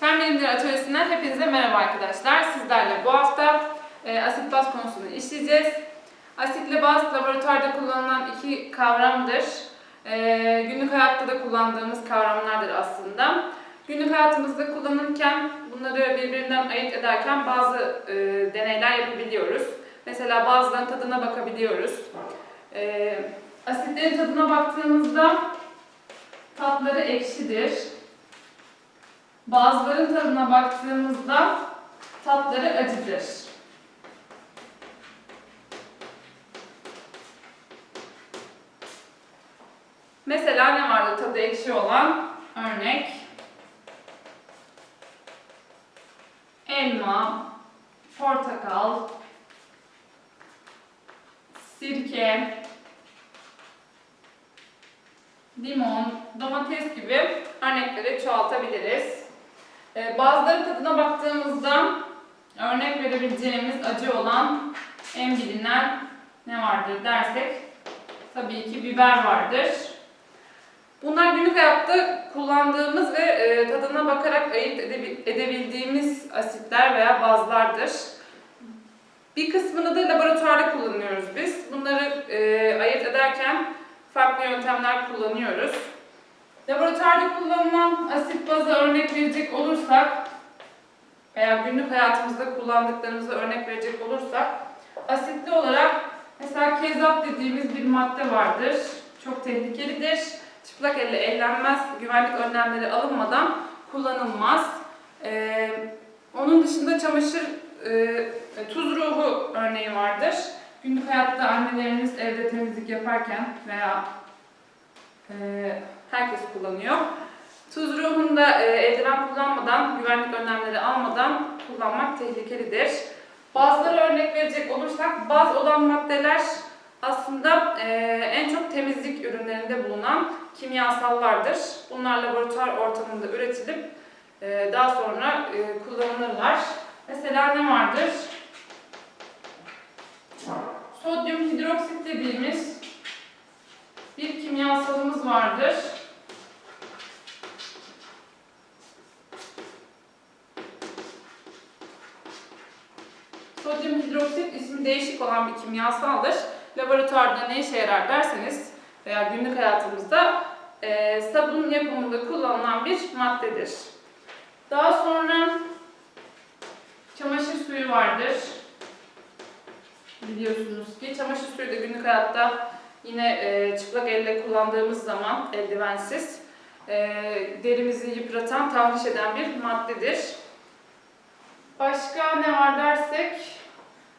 Fen Bilimleri Atölyesi'nden hepinize merhaba arkadaşlar. Sizlerle bu hafta e, asit baz konusunu işleyeceğiz. Asitle baz laboratuvarda kullanılan iki kavramdır. E, günlük hayatta da kullandığımız kavramlardır aslında. Günlük hayatımızda kullanırken bunları birbirinden ayırt ederken bazı e, deneyler yapabiliyoruz. Mesela bazılarının tadına bakabiliyoruz. E, asitlerin tadına baktığımızda tatları ekşidir. Bazıların tadına baktığımızda tatları acıdır. Mesela ne vardı tadı ekşi olan? Örnek. Elma, portakal, sirke, limon, domates gibi örnekleri çoğaltabiliriz. Ee, Bazıları tadına baktığımızda örnek verebileceğimiz acı olan en bilinen ne vardır dersek tabii ki biber vardır. Bunlar günlük hayatta kullandığımız ve e, tadına bakarak ayırt edebi- edebildiğimiz asitler veya bazlardır. Bir kısmını da laboratuvarda kullanıyoruz biz. Bunları e, ayırt ederken farklı yöntemler kullanıyoruz. Laboratuvarda kullanılan baza örnek verecek olursak veya günlük hayatımızda kullandıklarımıza örnek verecek olursak asitli olarak mesela kezap dediğimiz bir madde vardır. Çok tehlikelidir. Çıplak elle ellenmez, güvenlik önlemleri alınmadan kullanılmaz. Ee, onun dışında çamaşır e, tuz ruhu örneği vardır. Günlük hayatta anneleriniz evde temizlik yaparken veya e, herkes kullanıyor. Tuz ruhunda e, eldiven kullanmadan, güvenlik önlemleri almadan kullanmak tehlikelidir. Bazıları örnek verecek olursak, baz olan maddeler aslında e, en çok temizlik ürünlerinde bulunan kimyasallardır. Bunlar laboratuvar ortamında üretilip e, daha sonra e, kullanılırlar. Mesela ne vardır? Sodyum hidroksit dediğimiz bir kimyasalımız vardır. Sodyum hidroksit ismi değişik olan bir kimyasaldır. Laboratuvarda ne işe yarar derseniz veya günlük hayatımızda e, sabun yapımında kullanılan bir maddedir. Daha sonra çamaşır suyu vardır. Biliyorsunuz ki çamaşır suyu da günlük hayatta yine e, çıplak elle kullandığımız zaman eldivensiz e, derimizi yıpratan, tahriş eden bir maddedir. Başka ne var dersek,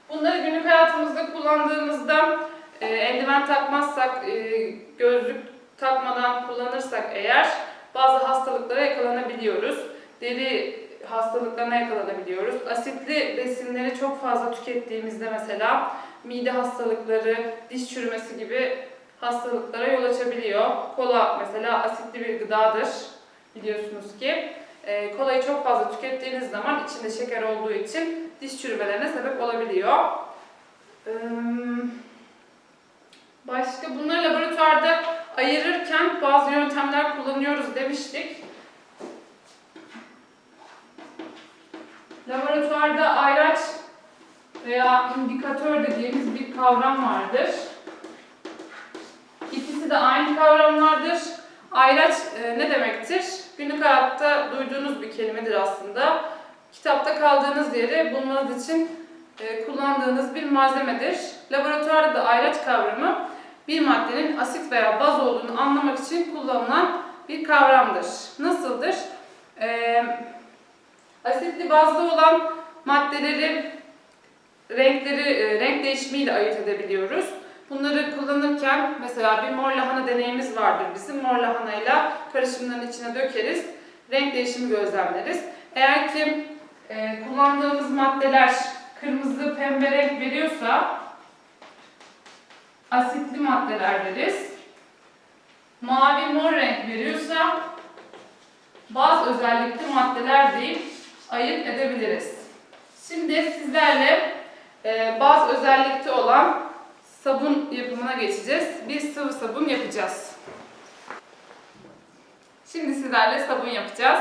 bunları günlük hayatımızda kullandığımızda e, eldiven takmazsak, e, gözlük takmadan kullanırsak eğer bazı hastalıklara yakalanabiliyoruz. Deri hastalıklarına yakalanabiliyoruz. Asitli besinleri çok fazla tükettiğimizde mesela mide hastalıkları, diş çürümesi gibi hastalıklara yol açabiliyor. Kola mesela asitli bir gıdadır biliyorsunuz ki. E, kolayı çok fazla tükettiğiniz zaman içinde şeker olduğu için diş çürümelerine sebep olabiliyor. Başka bunları laboratuvarda ayırırken bazı yöntemler kullanıyoruz demiştik. Laboratuvarda ayraç veya indikatör dediğimiz bir kavram vardır. İkisi de aynı kavramlardır. Ayraç e, ne demektir? Günlük hayatta duyduğunuz bir kelimedir aslında. Kitapta kaldığınız yeri bulmanız için e, kullandığınız bir malzemedir. Laboratuvarda da ayraç kavramı bir maddenin asit veya baz olduğunu anlamak için kullanılan bir kavramdır. Nasıldır? E, asitli bazlı olan maddeleri renkleri e, renk değişimiyle ayırt edebiliyoruz. Bunları kullanırken mesela bir mor lahana deneyimiz vardır bizim. Mor lahanayla karışımların içine dökeriz. Renk değişimi gözlemleriz. Eğer ki e, kullandığımız maddeler kırmızı pembe renk veriyorsa asitli maddeler deriz. Mavi mor renk veriyorsa bazı özellikli maddeler deyip ayırt edebiliriz. Şimdi sizlerle e, bazı özellikli olan sabun yapımına geçeceğiz. Biz sıvı sabun yapacağız. Şimdi sizlerle sabun yapacağız.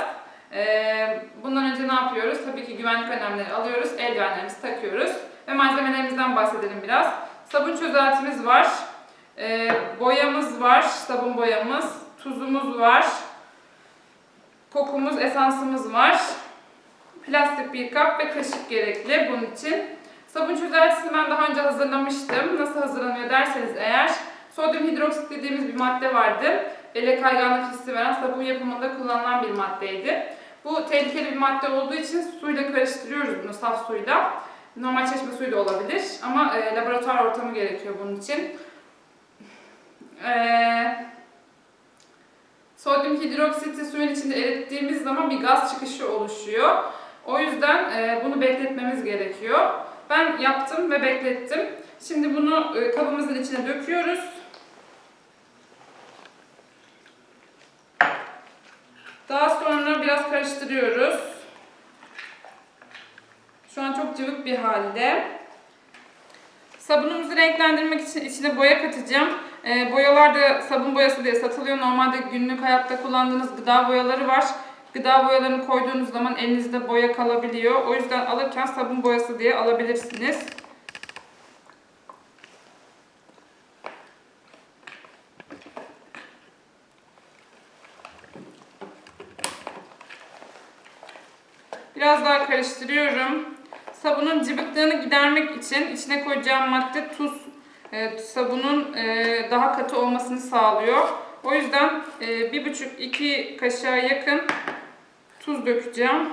Ee, bundan önce ne yapıyoruz? Tabii ki güvenlik önlemleri alıyoruz, eldivenlerimizi takıyoruz. Ve malzemelerimizden bahsedelim biraz. Sabun çözeltimiz var, ee, boyamız var, sabun boyamız, tuzumuz var, kokumuz, esansımız var. Plastik bir kap ve kaşık gerekli bunun için. Sabun çözeltisini ben daha önce hazırlamıştım. Nasıl hazırlanıyor derseniz eğer, sodyum hidroksit dediğimiz bir madde vardı. Ele kayganlık hissi veren sabun yapımında kullanılan bir maddeydi. Bu tehlikeli bir madde olduğu için suyla karıştırıyoruz bunu, saf suyla. Normal çeşme suyu da olabilir ama e, laboratuvar ortamı gerekiyor bunun için. Eee Sodyum hidroksiti suyun içinde erittiğimiz zaman bir gaz çıkışı oluşuyor. O yüzden e, bunu bekletmemiz gerekiyor. Ben yaptım ve beklettim. Şimdi bunu e, kabımızın içine döküyoruz. Daha sonra biraz karıştırıyoruz. Şu an çok cıvık bir halde. Sabunumuzu renklendirmek için içine boya katacağım. E, boyalar da sabun boyası diye satılıyor. Normalde günlük hayatta kullandığınız gıda boyaları var. Gıda boyalarını koyduğunuz zaman elinizde boya kalabiliyor. O yüzden alırken sabun boyası diye alabilirsiniz. Biraz daha karıştırıyorum. Sabunun cıvıklığını gidermek için içine koyacağım madde tuz. E, sabunun e, daha katı olmasını sağlıyor. O yüzden e, bir buçuk iki kaşığa yakın tuz dökeceğim.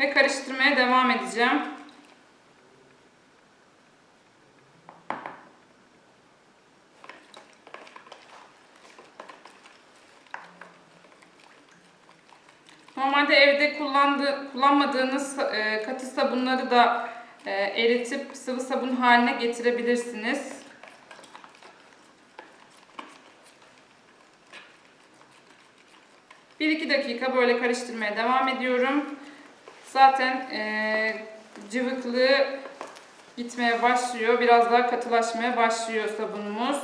Ve karıştırmaya devam edeceğim. Normalde evde kullandığı, kullanmadığınız e, katı sabunları da e, eritip sıvı sabun haline getirebilirsiniz. Bir iki dakika böyle karıştırmaya devam ediyorum. Zaten e, cıvıklığı gitmeye başlıyor. Biraz daha katılaşmaya başlıyor sabunumuz.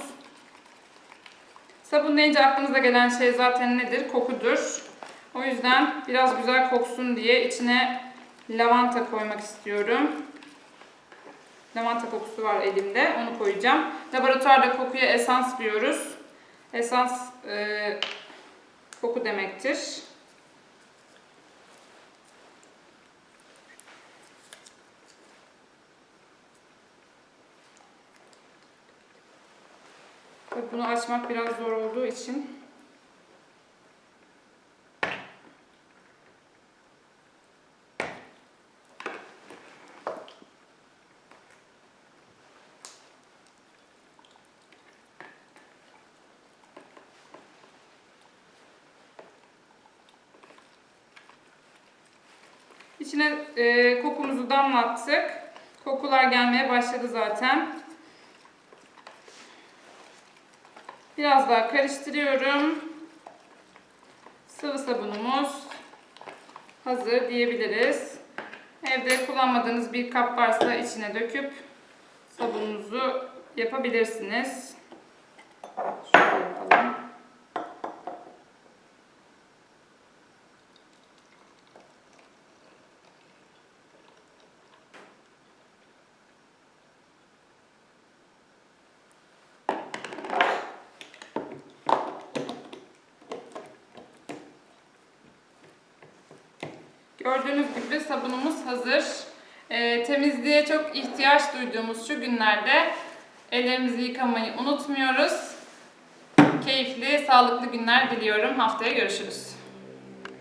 Sabun deyince aklınıza gelen şey zaten nedir? Kokudur. O yüzden biraz güzel koksun diye içine lavanta koymak istiyorum. Lavanta kokusu var elimde. Onu koyacağım. Laboratuvarda kokuya esans diyoruz. Esans e, koku demektir. Bunu açmak biraz zor olduğu için İçine e, kokumuzu damlattık. Kokular gelmeye başladı zaten. Biraz daha karıştırıyorum. Sıvı sabunumuz hazır diyebiliriz. Evde kullanmadığınız bir kap varsa içine döküp sabununuzu yapabilirsiniz. Gördüğünüz gibi sabunumuz hazır. Ee, temizliğe çok ihtiyaç duyduğumuz şu günlerde ellerimizi yıkamayı unutmuyoruz. Keyifli, sağlıklı günler diliyorum. Haftaya görüşürüz.